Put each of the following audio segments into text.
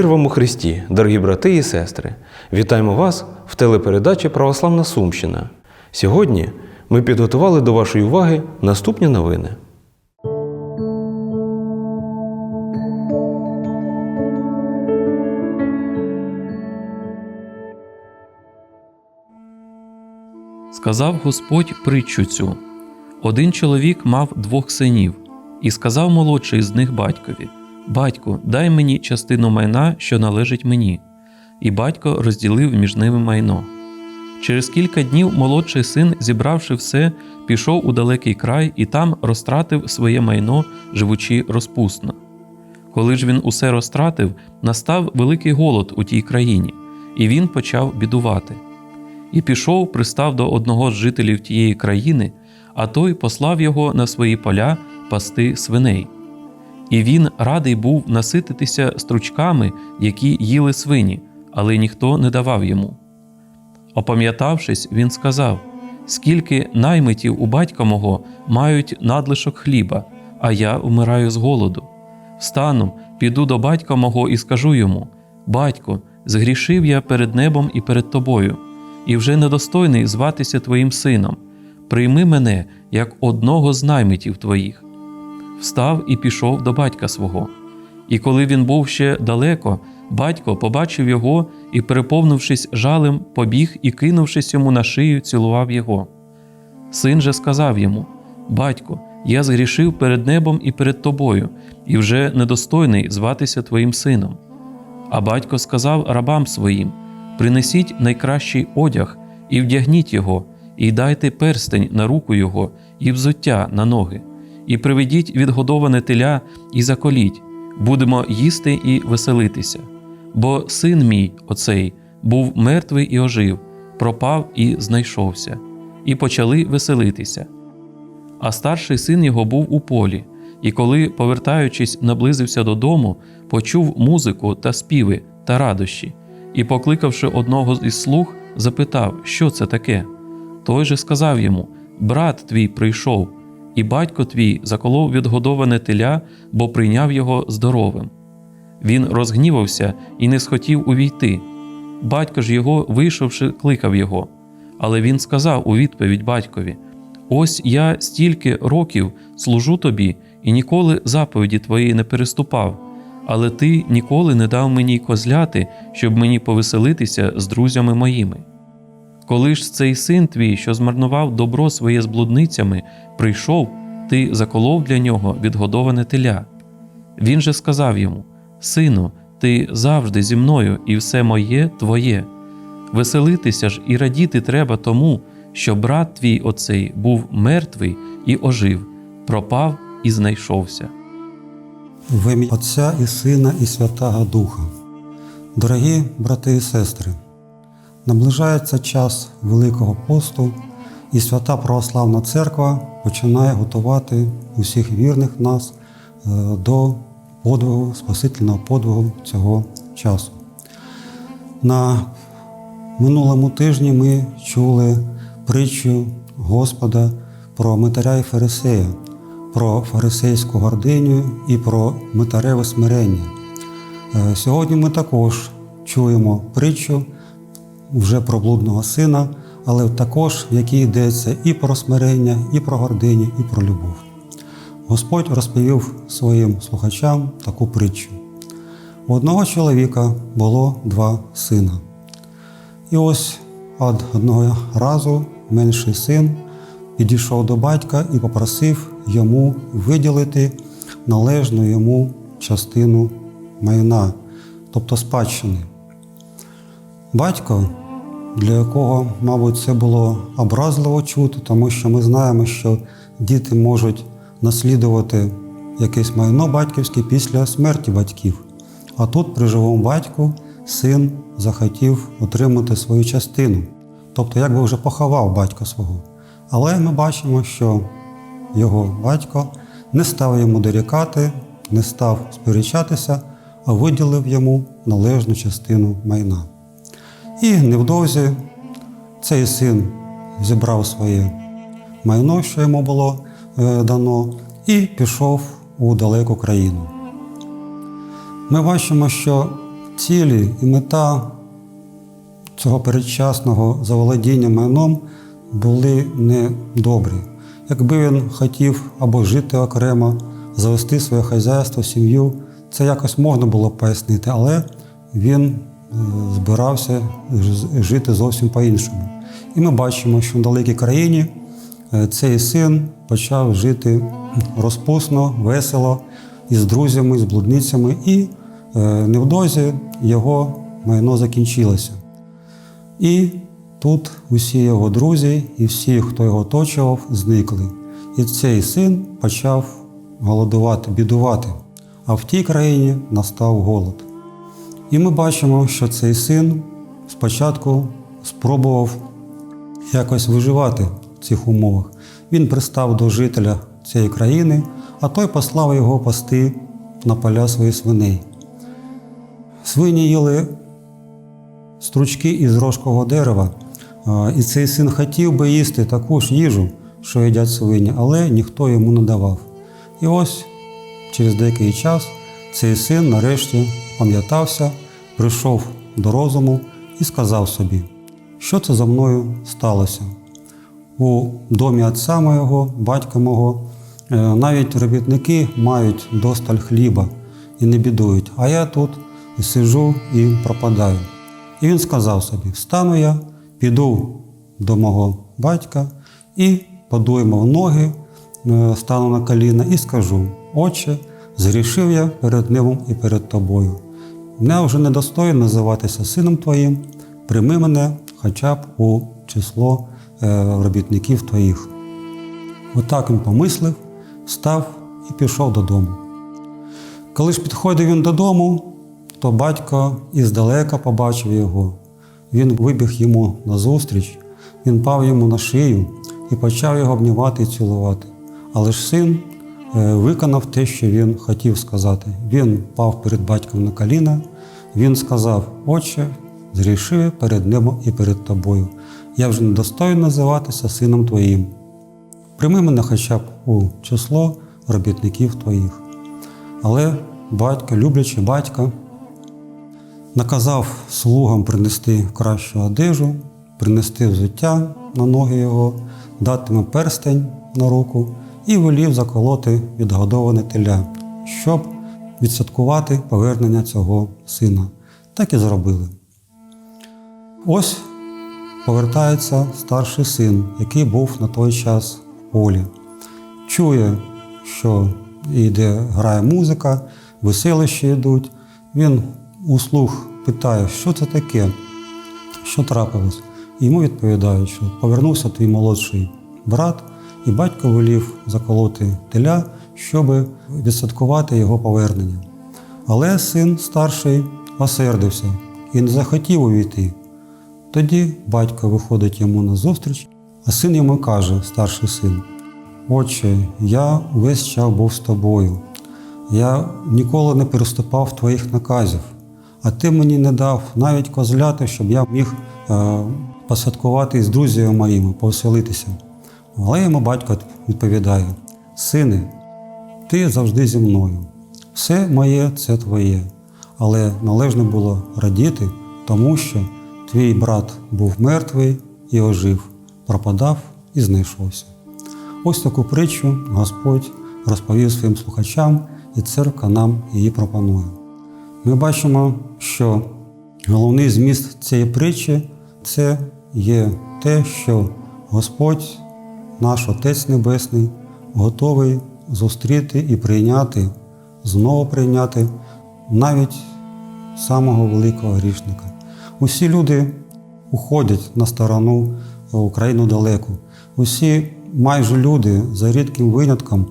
Мир вам у Христі, дорогі брати і сестри! Вітаємо вас в телепередачі Православна Сумщина. Сьогодні ми підготували до вашої уваги наступні новини. Сказав Господь притчу цю. Один чоловік мав двох синів, і сказав молодший з них батькові: Батьку, дай мені частину майна, що належить мені. І батько розділив між ними майно. Через кілька днів молодший син, зібравши все, пішов у далекий край і там розтратив своє майно, живучи розпусно. Коли ж він усе розтратив, настав великий голод у тій країні, і він почав бідувати. І пішов, пристав до одного з жителів тієї країни, а той послав його на свої поля пасти свиней. І він радий був насититися стручками, які їли свині, але ніхто не давав йому. Опам'ятавшись, він сказав: Скільки наймитів у батька мого мають надлишок хліба, а я вмираю з голоду. Встану, піду до батька мого і скажу йому: Батько, згрішив я перед небом і перед тобою, і вже недостойний зватися твоїм сином. Прийми мене як одного з наймитів твоїх. Встав і пішов до батька свого. І коли він був ще далеко, батько побачив його і, переповнившись жалем, побіг і, кинувшись йому на шию, цілував його. Син же сказав йому: Батько, я згрішив перед небом і перед тобою, і вже недостойний зватися твоїм сином. А батько сказав рабам своїм: Принесіть найкращий одяг і вдягніть його, і дайте перстень на руку його, і взуття на ноги, і приведіть відгодоване теля і заколіть, будемо їсти і веселитися. Бо син мій, оцей, був мертвий і ожив, пропав і знайшовся, і почали веселитися. А старший син його був у полі, і коли, повертаючись, наблизився додому, почув музику та співи та радощі, і, покликавши одного із слуг, запитав, що це таке. Той же сказав йому: Брат твій прийшов, і батько твій заколов відгодоване теля, бо прийняв його здоровим. Він розгнівався і не схотів увійти. Батько ж його, вийшовши, кликав його. Але він сказав у відповідь батькові: Ось я стільки років служу тобі і ніколи заповіді твоєї не переступав, але ти ніколи не дав мені козляти, щоб мені повеселитися з друзями моїми. Коли ж цей син твій, що змарнував добро своє з блудницями, прийшов, ти заколов для нього відгодоване теля. Він же сказав йому: Сину, ти завжди зі мною, і все моє твоє. Веселитися ж і радіти треба тому, що брат твій оцей був мертвий і ожив, пропав і знайшовся. В ім'я Отця і Сина, і Святого Духа. Дорогі брати і сестри, наближається час Великого посту, і Свята Православна Церква починає готувати усіх вірних нас е, до подвигу, Спасительного подвигу цього часу. На минулому тижні ми чули притчу Господа про Митаря і Фарисея, про фарисейську гординю і про митареве смирення. Е, Сьогодні ми також чуємо притчу вже про блудного сина, але також в якій йдеться і про смирення, і про гординю, і про любов. Господь розповів своїм слухачам таку притчу. У одного чоловіка було два сина. І ось од одного разу менший син підійшов до батька і попросив йому виділити належну йому частину майна, тобто спадщини. Батько, для якого, мабуть, це було образливо чути, тому що ми знаємо, що діти можуть наслідувати якесь майно батьківське після смерті батьків. А тут при живому батьку син захотів отримати свою частину, тобто якби вже поховав батька свого. Але ми бачимо, що його батько не став йому дорікати, не став сперечатися, а виділив йому належну частину майна. І невдовзі цей син зібрав своє майно, що йому було е, дано, і пішов у далеку країну. Ми бачимо, що цілі і мета цього передчасного заволодіння майном були недобрі. Якби він хотів або жити окремо, завести своє хазяйство, сім'ю, це якось можна було пояснити, але він збирався жити зовсім по-іншому. І ми бачимо, що в далекій країні е, цей син почав жити розпусно, весело, із друзями, з блудницями, і е, невдовзі його майно закінчилося. І тут усі його друзі і всі, хто його оточував, зникли. І цей син почав голодувати, бідувати. А в тій країні настав голод. І ми бачимо, що цей син спочатку спробував якось виживати в цих умовах. Він пристав до жителя цієї країни, а той послав його пасти на поля своїх свиней. Свині їли стручки із рожкового дерева, і цей син хотів би їсти таку ж їжу, що їдять свині, але ніхто йому не давав. І ось через деякий час цей син нарешті пам'ятався, прийшов до розуму і сказав собі, що це за мною сталося. У домі отця моєго, батька мого, е, навіть робітники мають досталь хліба і не бідують, а я тут сиджу і пропадаю. І він сказав собі: встану я, піду до мого батька і подуємо в ноги, е, стану на коліна і скажу: Отче, згрішив я перед небом і перед тобою. Мене вже недостойно називатися сином твоїм, прийми мене хоча б у число е, робітників твоїх. Отак він помислив, встав і пішов додому. Коли ж підходив він додому, то батько іздалека побачив його. Він вибіг йому назустріч, він пав йому на шию і почав його обнімати і цілувати. Але ж син е, виконав те, що він хотів сказати. Він пав перед батьком на коліна, він сказав: Отче, зрішив перед небом і перед тобою. Я вже не достойний називатися сином твоїм. Прийми мене хоча б у число робітників твоїх. Але батько, люблячий батько, наказав слугам принести кращу одежу, принести взуття на ноги його, дати йому перстень на руку і волів заколоти відгодоване теля, щоб відсвяткувати повернення цього сина. Так і зробили. Ось повертається старший син, який був на той час в полі. Чує, що йде, грає музика, веселища йдуть. Він услух питає, що це таке, що трапилось. Йому відповідають, що повернувся твій молодший брат, і батько велів заколоти теля, щоб відсвяткувати його повернення. Але син старший осердився і не захотів увійти. Тоді батько виходить йому на зустріч, а син йому каже, старший син: Отче, я весь час був з тобою. Я ніколи не переступав твоїх наказів, а ти мені не дав навіть козляти, щоб я міг е, посвяткувати із друзями моїми, повеселитися. Але йому батько відповідає: Сине, ти завжди зі мною. Все моє це твоє. Але належно було радіти, тому що твій брат був мертвий і ожив, пропадав і знайшовся. Ось таку притчу Господь розповів своїм слухачам, і церква нам її пропонує. Ми бачимо, що головний зміст цієї притчі це є те, що Господь, наш Отець Небесний, готовий зустріти і прийняти, знову прийняти навіть самого великого грішника. Усі люди уходять на сторону Україну далеку. Усі майже люди, за рідким винятком,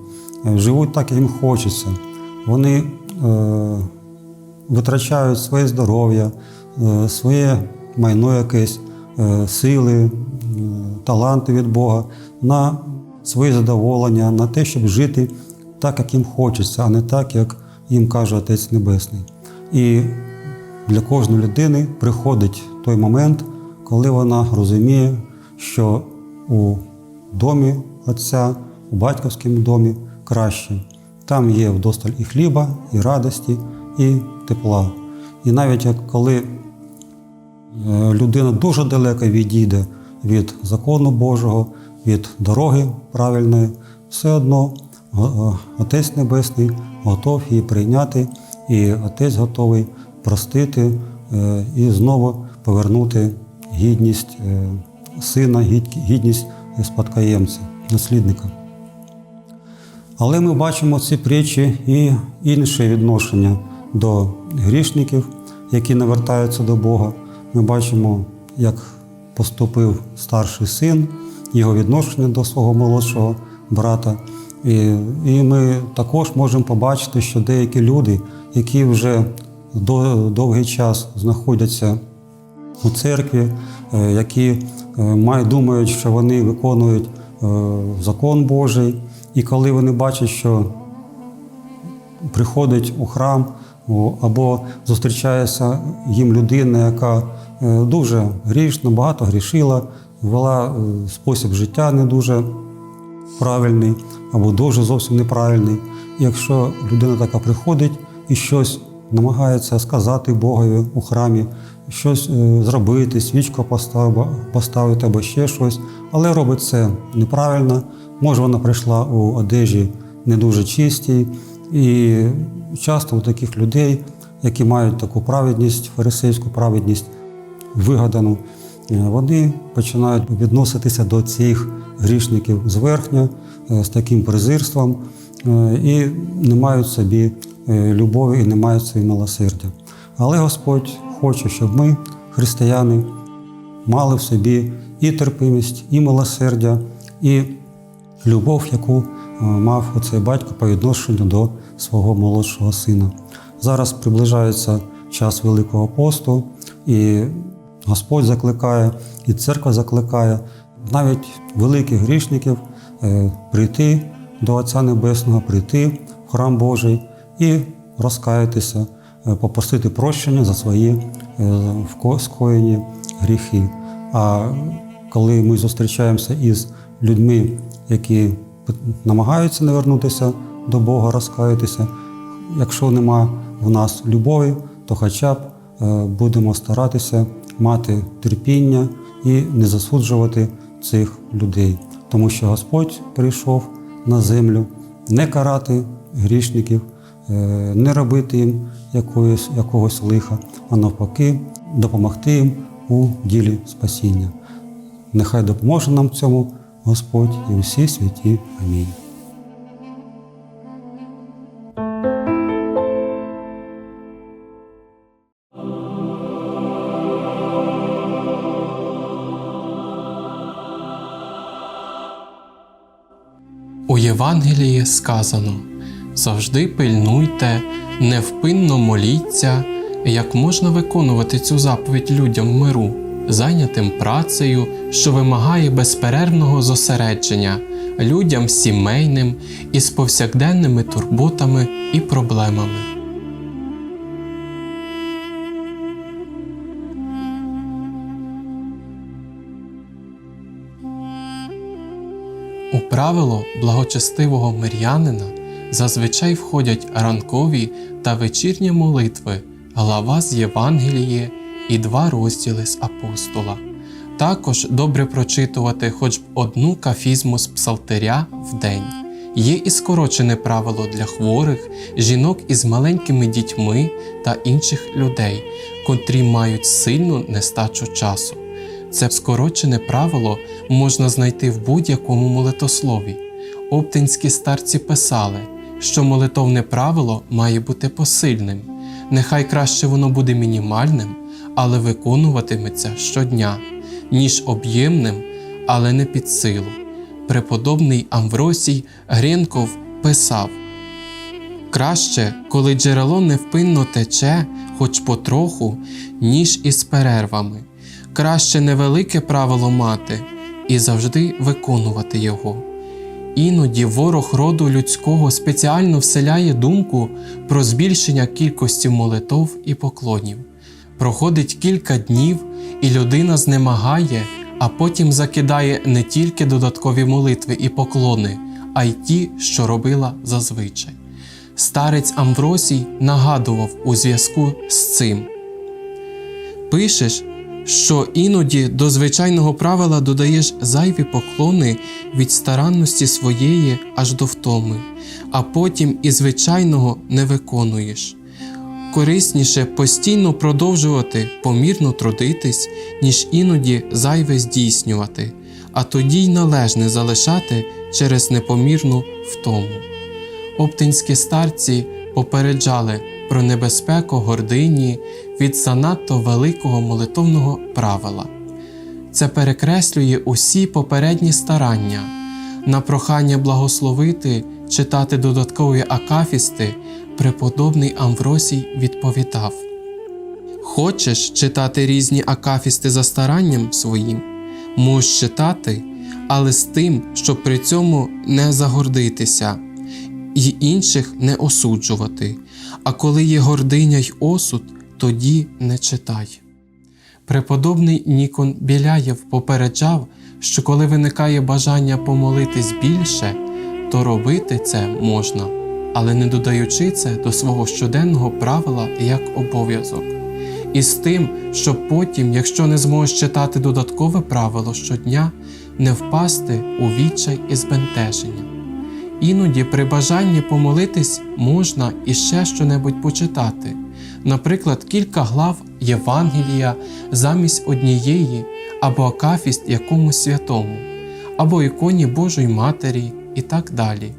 е, живуть так, як їм хочеться. Вони е, витрачають своє здоров'я, е, своє майно якесь, е, сили, е, таланти від Бога на своє задоволення, на те, щоб жити так, як їм хочеться, а не так, як їм каже Отець Небесний. І для кожної людини приходить той момент, коли вона розуміє, що у домі Отця, у батьківському домі краще. Там є вдосталь і хліба, і радості, і тепла. І навіть коли е, людина дуже далеко відійде від закону Божого, від дороги правильної, все одно е, Отець Небесний готов її прийняти, і Отець готовий простити е, і знову повернути гідність е, сина, гідність спадкоємця, наслідника. Але ми бачимо в цій притчі і інше відношення до грішників, які навертаються до Бога. Ми бачимо, як поступив старший син, його відношення до свого молодшого брата. І, і ми також можемо побачити, що деякі люди, які вже довгий час знаходяться у церкві, е, які е, май- думають, що вони виконують е, закон Божий, і коли вони бачать, що приходить у храм або зустрічається їм людина, яка дуже грішна, багато грішила, вела е, спосіб життя не дуже правильний або дуже зовсім неправильний. Якщо людина така приходить і щось намагається сказати Богові у храмі, щось е, зробити, свічку постав- поставити або ще щось, але робить це неправильно. Може, вона прийшла у одежі не дуже чистій. І часто у таких людей, які мають таку праведність, фарисейську праведність, вигадану, вони починають відноситися до цих грішників зверхня, е, з таким презирством е, і не мають собі е, любові і не мають собі милосердя. Але Господь хоче, щоб ми, християни, мали в собі і терпимість, і милосердя, і любов, яку е, мав оцей батько по відношенню до свого молодшого сина. Зараз приближається час Великого посту, і Господь закликає, і церква закликає навіть великих грішників е, прийти до Отця Небесного, прийти в храм Божий і розкаятися, е, попросити прощення за свої е, скоєні гріхи. А коли ми зустрічаємося із людьми, які намагаються навернутися до Бога, розкаятися, якщо нема в нас любові, то хоча б будемо старатися мати терпіння і не засуджувати цих людей, тому що Господь прийшов на землю не карати грішників, е, не робити їм якоїсь, якогось лиха, а навпаки, допомогти їм у ділі спасіння. Нехай допоможе нам в цьому Господь і усі святі. Амінь. Євангелії сказано: завжди пильнуйте, невпинно моліться, як можна виконувати цю заповідь людям миру, зайнятим працею, що вимагає безперервного зосередження, людям сімейним і з повсякденними турботами і проблемами. Правило благочестивого мирянина зазвичай входять ранкові та вечірні молитви, глава з Євангеліє і два розділи з апостола. Також добре прочитувати хоч б одну кафізму з псалтиря в день. Є і скорочене правило для хворих, жінок із маленькими дітьми та інших людей, котрі мають сильну нестачу часу. Це скорочене правило можна знайти в будь-якому молитослові. Оптинські старці писали, що молитовне правило має бути посильним. Нехай краще воно буде мінімальним, але виконуватиметься щодня, ніж об'ємним, але не під силу. Преподобний Амвросій Гренков писав: Краще, коли джерело невпинно тече, хоч потроху, ніж із перервами. Краще невелике правило мати і завжди виконувати його. Іноді ворог роду людського спеціально вселяє думку про збільшення кількості молитов і поклонів. Проходить кілька днів, і людина знемагає, а потім закидає не тільки додаткові молитви і поклони, а й ті, що робила зазвичай. старець Амвросій нагадував у зв'язку з цим. Пишеш, що іноді до звичайного правила додаєш зайві поклони від старанності своєї аж до втоми, а потім і звичайного не виконуєш. Корисніше постійно продовжувати помірно трудитись, ніж іноді зайве здійснювати, а тоді й належне залишати через непомірну втому. Оптинські старці попереджали про небезпеку гордині від занадто великого молитовного правила. Це перекреслює усі попередні старання. На прохання благословити читати додаткові акафісти преподобний Амвросій відповідав: Хочеш читати різні акафісти за старанням своїм? Можеш читати, але з тим, щоб при цьому не загордитися і інших не осуджувати. А коли є гординя й осуд, тоді не читай. Преподобний Нікон Біляєв попереджав, що коли виникає бажання помолитись більше, то робити це можна, але не додаючи це до свого щоденного правила як обов'язок. І з тим, щоб потім, якщо не зможеш читати додаткове правило щодня, не впасти у відчай і збентеження. Іноді при бажанні помолитись можна і ще щонебудь почитати, наприклад, кілька глав Євангелія замість однієї або акафіст якомусь святому, або іконі Божої Матері і так далі,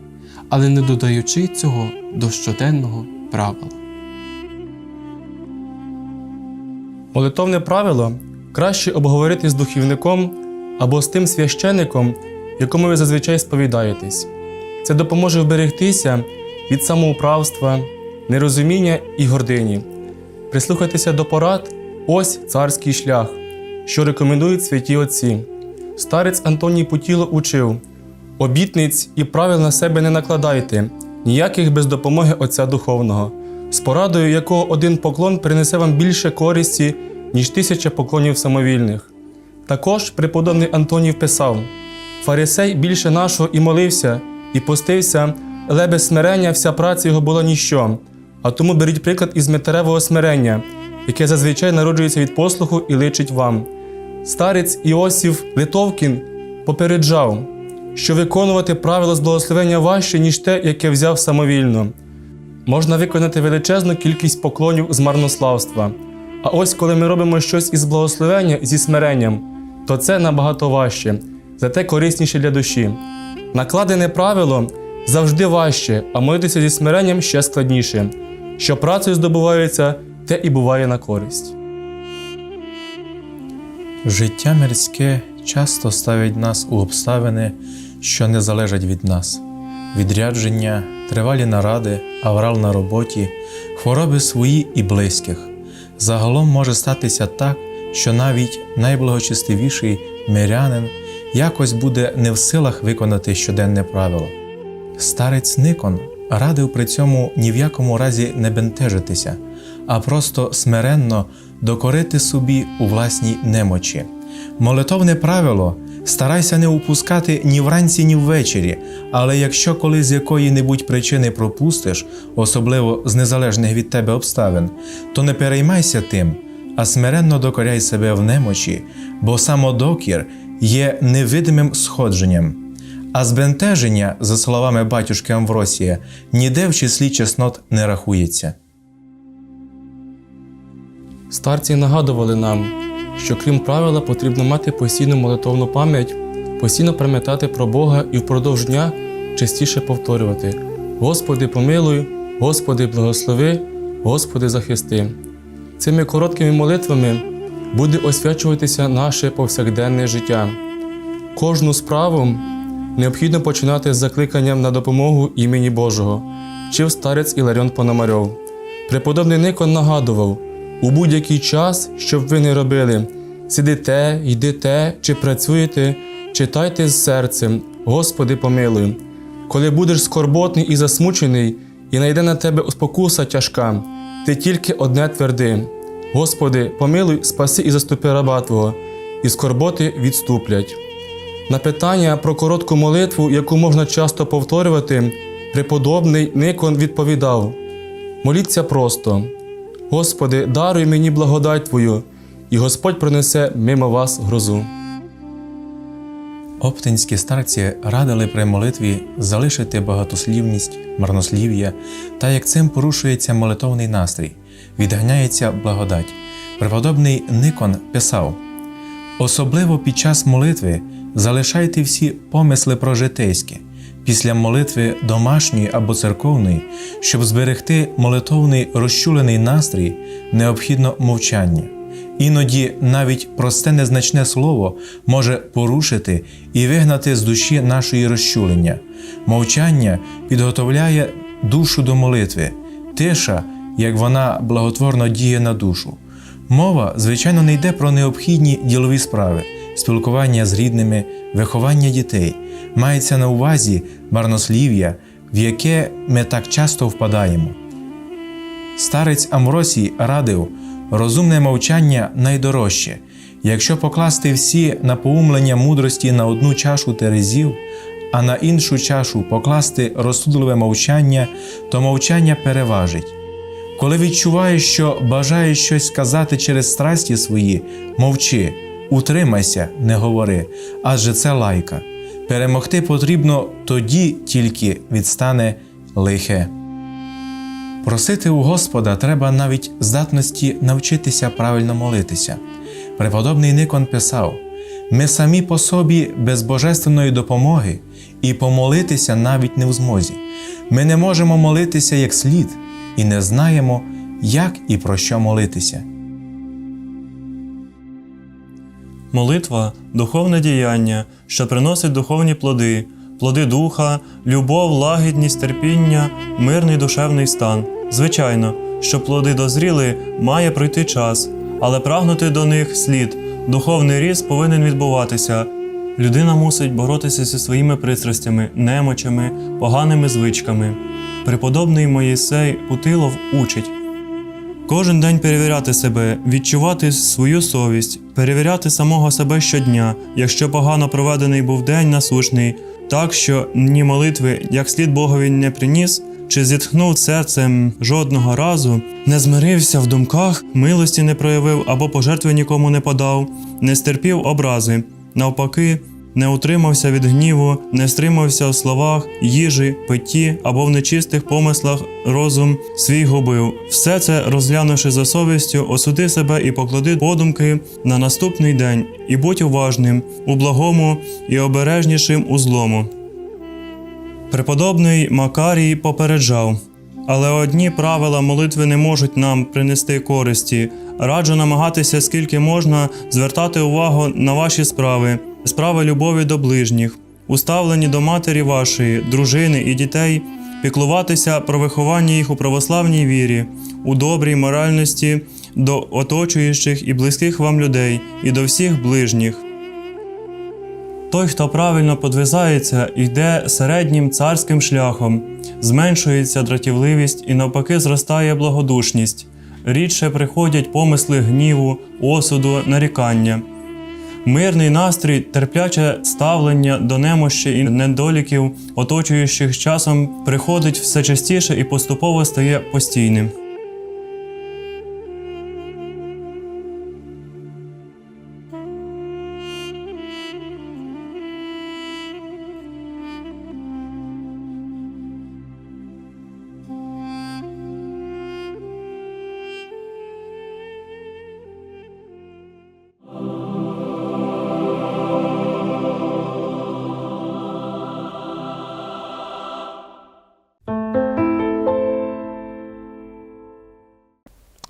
але не додаючи цього до щоденного правила. Молитовне правило краще обговорити з духівником або з тим священником, якому ви зазвичай сповідаєтесь. Це допоможе вберегтися від самоуправства, нерозуміння і гордині. Прислухайтеся до порад ось царський шлях, що рекомендують святі отці. Старець Антоній Путіло учив: обітниць і правил на себе не накладайте, ніяких без допомоги Отця Духовного, з порадою якого один поклон принесе вам більше користі, ніж тисяча поклонів самовільних. Також преподобний Антоній писав: Фарисей більше нашого і молився, і постився, але без смирення вся праця його була ніщо. А тому беріть приклад із метаревого смирення, яке зазвичай народжується від послуху і личить вам. Старець Іосиф Литовкін попереджав, що виконувати правила з благословення важче, ніж те, яке взяв самовільно. Можна виконати величезну кількість поклонів з марнославства. А ось коли ми робимо щось із благословення зі смиренням, то це набагато важче, зате корисніше для душі. Накладене правило завжди важче, а молитися зі смиренням ще складніше. Що працею здобувається, те і буває на користь. Життя мирське часто ставить нас у обставини, що не залежать від нас: відрядження, тривалі наради, аврал на роботі, хвороби свої і близьких. Загалом може статися так, що навіть найблагочестивіший мирянин якось буде не в силах виконати щоденне правило. Старець Никон радив при цьому ні в якому разі не бентежитися, а просто смиренно докорити собі у власній немочі. Молитовне правило старайся не упускати ні вранці, ні ввечері, але якщо коли з якої-небудь причини пропустиш, особливо з незалежних від тебе обставин, то не переймайся тим, а смиренно докоряй себе в немочі, бо самодокір є невидимим сходженням. А збентеження, за словами батюшки Амвросія, ніде в числі чеснот не рахується. Старці нагадували нам, що крім правила потрібно мати постійну молитовну пам'ять, постійно пам'ятати про Бога і впродовж дня частіше повторювати: Господи, помилуй, Господи, благослови, Господи, захисти. Цими короткими молитвами буде освячуватися наше повсякденне життя. Кожну справу необхідно починати з закликанням на допомогу імені Божого, вчив старець Іларіон Пономарьов. Преподобний Никон нагадував, у будь-який час, щоб ви не робили, сидите, йдете чи працюєте, читайте з серцем, Господи, помилуй. Коли будеш скорботний і засмучений, і найде на тебе спокуса тяжка, ти тільки одне тверди: Господи, помилуй, спаси і заступи раба Твого, і скорботи відступлять. На питання про коротку молитву, яку можна часто повторювати, Преподобний Никон відповідав: Моліться просто, Господи, даруй мені благодать Твою, і Господь пронесе мимо вас грозу. Оптинські старці радили при молитві залишити багатослівність, марнослів'я, та як цим порушується молитовний настрій, відганяється благодать. Преподобний Никон писав: Особливо під час молитви залишайте всі помисли про житейське, після молитви домашньої або церковної, щоб зберегти молитовний розчулений настрій, необхідно мовчання. Іноді навіть просте незначне слово може порушити і вигнати з душі нашої розчулення. Мовчання підготовляє душу до молитви, тиша, як вона благотворно діє на душу. Мова, звичайно, не йде про необхідні ділові справи, спілкування з рідними, виховання дітей. Мається на увазі марнослів'я, в яке ми так часто впадаємо. Старець Амвросій радив розумне мовчання найдорожче. Якщо покласти всі напоумлення мудрості на одну чашу терезів, а на іншу чашу покласти розсудливе мовчання, то мовчання переважить. Коли відчуваєш, що бажаєш щось сказати через страсті свої, мовчи, утримайся, не говори, адже це лайка. Перемогти потрібно тоді тільки відстане лихе. Просити у Господа треба навіть здатності навчитися правильно молитися. Преподобний Никон писав: ми самі по собі без божественної допомоги і помолитися навіть не в змозі. Ми не можемо молитися як слід і не знаємо, як і про що молитися. Молитва духовне діяння, що приносить духовні плоди, плоди духа, любов, лагідність, терпіння, мирний душевний стан. Звичайно, що плоди дозріли, має пройти час, але прагнути до них слід. Духовний ріст повинен відбуватися. Людина мусить боротися зі своїми пристрастями, немочами, поганими звичками. Преподобний Моїсей Путилов учить. Кожен день перевіряти себе, відчувати свою совість, перевіряти самого себе щодня, якщо погано проведений був день насушний, так що ні молитви, як слід Богові не приніс, чи зітхнув серцем жодного разу, не змирився в думках, милості не проявив або пожертви нікому не подав, не стерпів образи, навпаки, не утримався від гніву, не стримався в словах, їжі, питті або в нечистих помислах розум свій губив. Все це, розглянувши за совістю, осуди себе і поклади подумки на наступний день, і будь уважним у благому і обережнішим у злому. Преподобний Макарій попереджав. Але одні правила молитви не можуть нам принести користі. Раджу намагатися скільки можна звертати увагу на ваші справи, справи любові до ближніх, уставлені до матері вашої, дружини і дітей, піклуватися про виховання їх у православній вірі, у добрій моральності до оточуючих і близьких вам людей, і до всіх ближніх. Той, хто правильно подвизається, йде середнім царським шляхом, зменшується дратівливість і навпаки зростає благодушність. Рідше приходять помисли гніву, осуду, нарікання. Мирний настрій, терпляче ставлення до немощі і недоліків, оточуючих часом, приходить все частіше і поступово стає постійним.